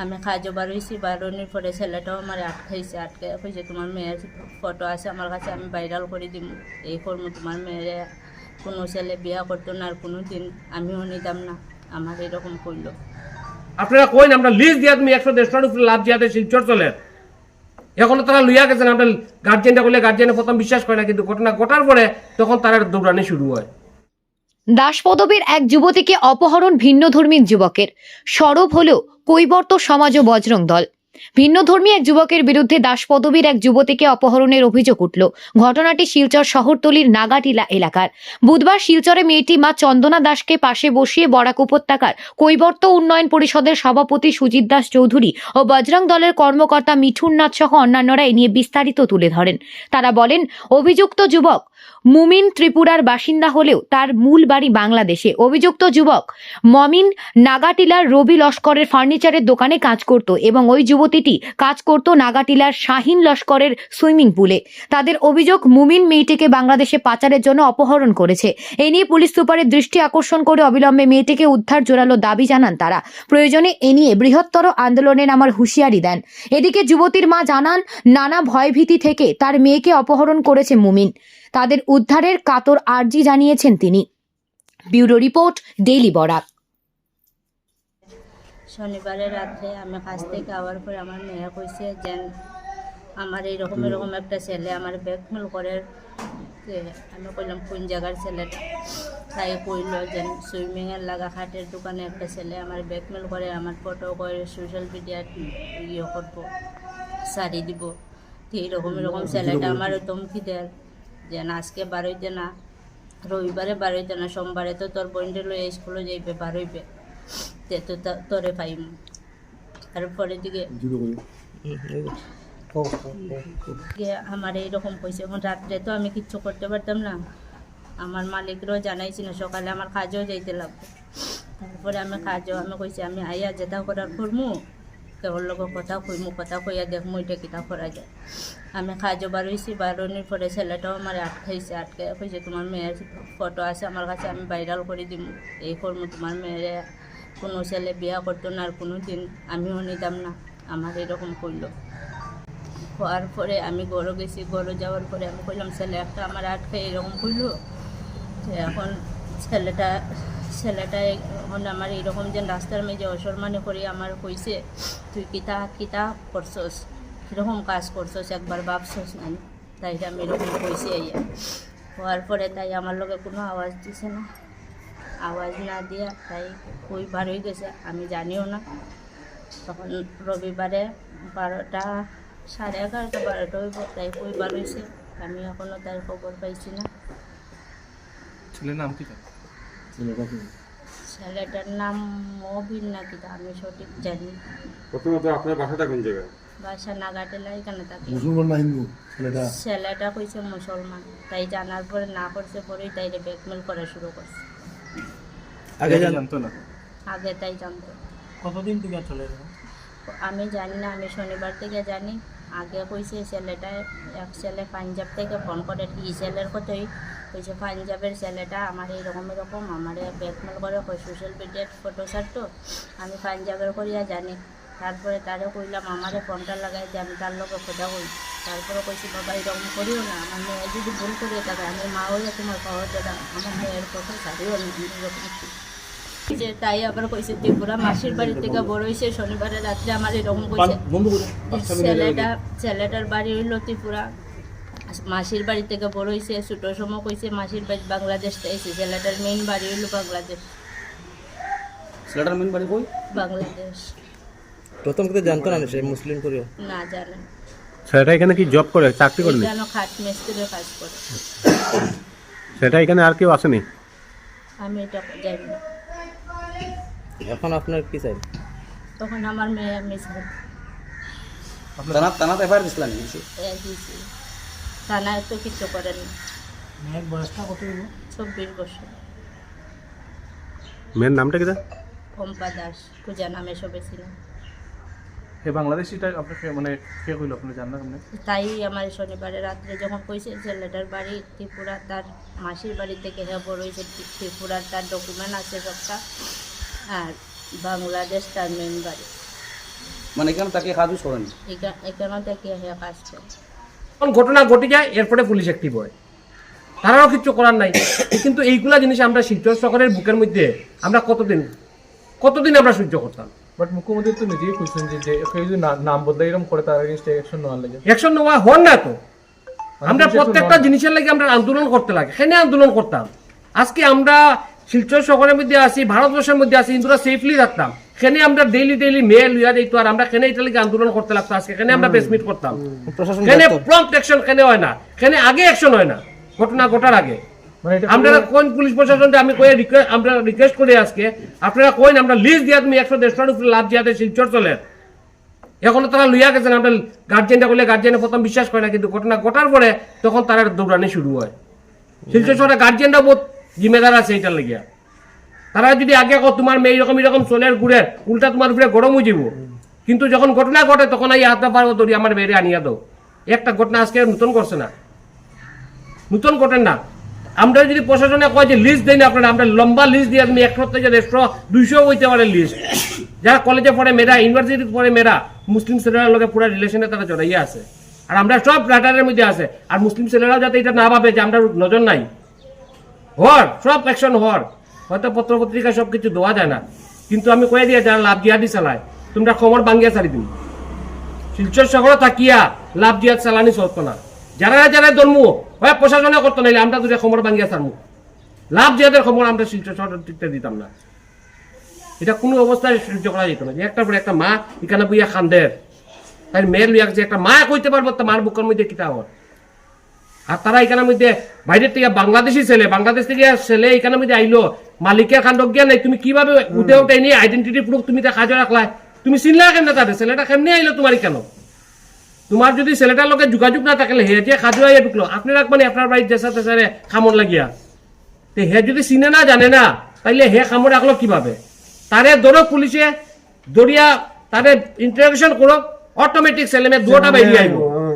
আমি খাজো বারোইছি বারোনির পরে ছেলেটাও আমার আটকাইছে আটকে কইছে, তোমার মেয়ের ফটো আছে আমার কাছে, আমি ভাইরাল করে দিব এই করব তোমার মেয়েরে কোনো ছেলে বিয়া করতো না আর কোনো দিন আমিও নিতাম না। আমার এরকম করল আপনারা কইন, আমরা লিস্ট দিয়া তুমি একশো দেড়শোর উপরে লাভ দিয়াতে শিলচর চলে। এখনও তারা লইয়া গেছেন আমরা গার্জেনটা করলে গার্জেনে প্রথম বিশ্বাস করে না, কিন্তু ঘটনা ঘটার পরে তখন তারা দৌড়ানি শুরু হয়। দাসপদবীর এক যুবতীকে অপহরণ ভিন্নধর্মী যুবকের। সরব হলেও কৈবর্ত সমাজ ও বজরং দল। ভিন্নধর্মী এক যুবকের বিরুদ্ধে দাসপদবীর এক যুবতীকে অপহরণের অভিযোগ উঠল। ঘটনাটি শিলচর শহরতলির নাগাটিলা এলাকার। বুধবার শিলচরে মেয়েটি মা চন্দনা দাসকে পাশে বসিয়ে বরাক উপত্যকার কৈবর্ত উন্নয়ন পরিষদের সভাপতি সুজিত দাস চৌধুরী ও বজরং দলের কর্মকর্তা মিঠুন নাথ সহ অন্যান্যরা এ নিয়ে বিস্তারিত তুলে ধরেন। তারা বলেন, অভিযুক্ত যুবক মুমিন ত্রিপুরার বাসিন্দা হলেও তার মূল বাড়ি বাংলাদেশে। অভিযুক্ত যুবক মমিন নাগাটিলার রবি লস্করের ফার্নিচারের দোকানে কাজ করত এবং ওই যুবতীটি কাজ করত নাগাটিলার শাহিন লস্করের সুইমিং পুলে। তাদের অভিযোগ, মুমিন মেয়েটিকে বাংলাদেশে পাচারের জন্য অপহরণ করেছে। এ নিয়ে পুলিশ সুপারের দৃষ্টি আকর্ষণ করে অবিলম্বে মেয়েটিকে উদ্ধার জোরালো দাবি জানান তারা। প্রয়োজনে এ নিয়ে বৃহত্তর আন্দোলনে নামার হুঁশিয়ারি দেন। এদিকে যুবতীর মা জানান, নানা ভয়ভীতি থেকে তার মেয়েকে অপহরণ করেছে মুমিন। তাদের উদ্ধারের কাতর আর্জি জানিয়েছেন তিনি। Bureau report, daily Barak. শনিবারে রাত্রে আমি কাজ থেকে আওয়ার পরে আমার মেয়ে কইছে যে আমার এইরকম এরকম একটা ছেলে আমার ব্যাকমেল করে যে আমি কইলাম কোন জায়গার ছেলেটা? তাই কইল যে সুইমিংয়ের লাগা খাটের দোকানে একটা ছেলে আমার ব্যাকমেল করে আমার ফটো করে সোশ্যাল মিডিয়াত ইয়ে করব শাড়ি দিব। তো এইরকম এরকম ছেলেটা আমার ধমকি দেয় যে না আজকে বারোইতে না রবিবারে বারোইতে না সোমবারে তো তোর বোনটা লয়ে স্কুলে যাইবে বারোইবে তে তো তা- তোরে পাইম তারপরে দিকে আমার এইরকম কইছে এখন রাত্রে তো আমি কিচ্ছু করতে পারতাম না। আমার মালিকরাও জানাইছি না সকালে আমার কাজেও যাইতে লাগবে। তারপরে আমি কাজও আমি কইছি আমি আইয়া যেটা করার করমু কেবল লোক কথা কইমু কথা কইয়া দেখমু এটা কিতা করা যায়? আমি কাজও বারোইছি বারোনির পরে ছেলেটাও আমার আটকাইছে আটকে কইছে তোমার মেয়ের ফটো আছে আমার কাছে আমি ভাইরাল করে দিব এই করমু তোমার মেয়েরে কোনো ছেলে বিয়া করতো না আর কোনো দিন আমিও নিতাম না। আমার এরকম করল। হওয়ার পরে আমি গড়ো গেছি গড়ো যাওয়ার পরে আমি কইলাম, ছেলে, একটা আমার আটকে এরকম করল? এখন ছেলেটা ছেলেটা এখন আমার এরকম যে রাস্তার মেঝে অসম্মানে করে আমার কইছে, তুই কিতা কিতা করছস? কীরকম কাজ করছস? একবার ভাবছস না? তাই আমি এরকম কইছি হওয়ার পরে তাই আমার লগে কোনো আওয়াজ দিছে না। আওয়াজ না দিয়া তাই কই বার হয়ে গেছে আমি জানিও না। তখন রবিবারে বারোটা সাড়ে এগারোটা বারোটা হইব তাই কই বার হয়েছে আমি এখনও তার খবর পাইছি না। ছেলের নাম কি ছেলেটার নাম মবিন নাকি তা আমি সঠিক জানি প্রথমত আপনার বাসাটা কোন জায়গায়? বাসা নাগাটেলা এখানে থাকে মুসলমান না হিন্দু? ছেলেটা? ছেলেটা কইছে মুসলমান তাই জানার পরে না করছে পরেই তাই রে ব্যাকমেল করা শুরু করছে। আগে জানতো না। আগে তাই জানতো। কতদিন থেকে চলে আমি জানি না আমি শনিবার থেকে জানি। আগে কইছে ছেলেটা এক ছেলে পাঞ্জাব থেকে ফোন করে কি ছেলের কথাই কইছে পাঞ্জাবের ছেলেটা আমার এরকম এরকম আমার ব্যাকমেল করে কই সোশ্যাল মিডিয়ার ফটো ছাড়তো। আমি পাঞ্জাবের করিয়া জানি। তারপরে তারে কইলাম আমারে ফোনটা লাগাই যে আমি তার লোকে কথা কই তারপরে কইছি বাবা এরকম করিও না। আমার মেয়ে যদি ভুল করিয়ে থাকে আমি মা হইলে তোমার পাওয়ার দাদা আমার মেয়ের কথা ছাড়িও না। এরকম। যে তাই আবার কইছে ত্রিপুরা মাসির বাড়ি থেকে বড় হয়েছে শনিবারে রাত্রে আমার এরকম কইছে ছেলেটা ছেলেটার বাড়ি হইল ত্রিপুরা। মাসির বাড়ি থেকে বড় হয়েছে ছোটোর সময় কইছে মাসির বাড়ি বাংলাদেশ এসে ছেলেটার মেইন বাড়ি হইল বাংলাদেশ। ছেলেটার মেন বাড়ি কই? বাংলাদেশ। প্রথম কিন্তু জানতো না সে মুসলিম করিও না জানে সেটা এখানে কি জব করে? চাকরি করেনি কেন খাট মিস্ত্রির কাজ করে। সেটা এখানে আর কেউ আসেনি? আমি এটা জানি না। এখন আপনার কি চাই? তখন আমার মেয়ে মিস থানা থানাতে এফআইআর দিছিলেন কিছু? দিয়েছি। থানায় তো কিছু করেনি। মেয়ের বয়সটা কত হইব চব্বিশ বছর। মেয়ের নামটা কিটা পম্পা দাস। পূজা নামে সবে ছিল এই বাংলাদেশিটা আপনাকে মানে কে কইল? আপনি জানেন আপনি? তাই আমার শনিবারে রাত্রে যখন কইছে ছেলেটার বাড়ি ত্রিপুরা তার মাসির বাড়ি থেকে হ্যাঁ বড় হয়েছে ত্রিপুরার তার ডকুমেন্ট আছে সবটা আর বাংলাদেশ তার মেন বাড়ি। মানে কেন তাকে কাজও করেনি? এখা- এখানে থেকে হে কাজ করে। ঘটনা ঘটে যায় এরপরে পুলিশ অ্যাক্টিভ হয়। তারাও কিছু করার নাই। কিন্তু এইগুলা জিনিস আমরা শিলচর শহরের বুকের মধ্যে আমরা কতদিন কতদিন আমরা সহ্য করতাম? বাট মুখ্যমন্ত্রী তো নিজেই কইছেন যে যে কেউ যদি নাম বদলাই এরকম করে তার এগেনস্টে অ্যাকশন নেওয়ার লাগে। অ্যাকশন নেওয়া হন না তো। আমরা প্রত্যেকটা জিনিসের লাগে আমরা আন্দোলন করতে লাগে। সেখানে আন্দোলন করতাম? আজকে আমরা শিলচর শহরের মধ্যে আছি ভারতবর্ষের মধ্যে আছি ইন্দুরা সেফলি থাকতাম। সেখানে আমরা ডেইলি ডেইলি মেল লইয়া আর আমরা কেন এটা লাগে আন্দোলন করতে লাগতো আজকে। আমরা প্রেসমিট করতাম। প্রশাসন এখানে প্রম্পট অ্যাকশন কেন হয় না? এখানে আগে অ্যাকশন হয় না? ঘটনা ঘটার আগে। মানে আমরা কোন পুলিশ প্রশাসনকে আমি কয়ে রিকোয়েস্ট আমরা রিকোয়েস্ট করি আজকে আপনারা কইন আমরা লিস্ট দিয়া তুমি একশো দেড়শোর উপরে লাভ দিয়াতে শিলচর চলে এখনও তারা লইয়া গেছেন আমরা গার্জেনটা করলে গার্জেনে প্রথম বিশ্বাস করে না কিন্তু ঘটনা ঘটার পরে তখন তারা দৌড়ানি শুরু হয়। শিলচর শহরে গার্জেনরা বহুত জিম্মেদার আছে এটার লাগিয়া। তারা যদি আগে কো তোমার মেয়ে এরকম এরকম চলের ঘুরে উল্টা তোমার উপরে গরম হয়ে যাব কিন্তু যখন ঘটনা ঘটে তখন এই হাতটা পারব ধরি আমার মেয়েরে আনিয়া দাও। একটা ঘটনা আজকে নতুন করছে না। নতুন ঘটেন না। আমরা যদি প্রশাসনে কয় যে লিস্ট দেয় না আপনারা, আমরা লম্বা লিস্ট দিয়ে আপনি একশো থেকে দেড়শো, দুইশো হইতে পারে লিস্ট যারা কলেজে পড়ে মেয়েরা ইউনিভার্সিটিতে পড়ে মেয়েরা মুসলিম ছেলেরা লোকে পুরো রিলেশনে তারা জড়াইয়া আছে। আর আমরা সব রাডারের মধ্যে আছে। আর মুসলিম ছেলেরাও যাতে এটা না ভাবে যে আমরা নজর নাই। হর, সব অ্যাকশন হর। হয়তো পত্র পত্রিকা সব কিছু দেওয়া যায় না। কিন্তু আমি কয়ে দিয়ে যারা লাভ জিহাদি চালায়, তোমরা খবর ভাঙ্গিয়া চালি দিন শিলচর শহর থাকিয়া লাভ জিহাদ চালানি চলতো না। যারা যারা জন্ম হয়, প্রশাসনে করতো নাইলে আমরা দুটো খবর ভাঙ্গিয়া চালমু লাভ জিহাদের খবর আমরা শিলচর শহর টিকতে দিতাম না। এটা কোনো অবস্থায় সহ্য করা যেত না। যে একটার পরে একটা মা এখানে বইয়া খান্দের। তাই মেয়ের লইয়া যে একটা মা কইতে পারব, তা মার বুকের মধ্যে কিতা হওয়ার আর তারা এখানের মধ্যে বাইরের থেকে বাংলাদেশি ছেলে, বাংলাদেশ থেকে ছেলে এখানের মধ্যে আইলো, মালিকের কাণ্ড জ্ঞান নাই, তুমি কীভাবে উঠে উঠে নিয়ে আইডেন্টিটি প্রুফ তুমি তা কাজে রাখলা? তুমি চিনলা কেমনে তাদের? ছেলেটা কেমনে আইলো তোমার কেন তোমার যদি ছেলেটার লগে যোগাযোগ না থাকলে হে যে খাজু আইয়া ঢুকলো আপনি রাখবেন আপনার বাড়ির জেসা তেসারে খামর লাগিয়া। তে হে যদি চিনে না, জানে না, তাইলে হে খামর রাখল কীভাবে তারে ধরো পুলিশে দরিয়া তারে ইন্টারোগেশন করো অটোমেটিক ছেলে মেয়ে দুটা বেরিয়ে আইব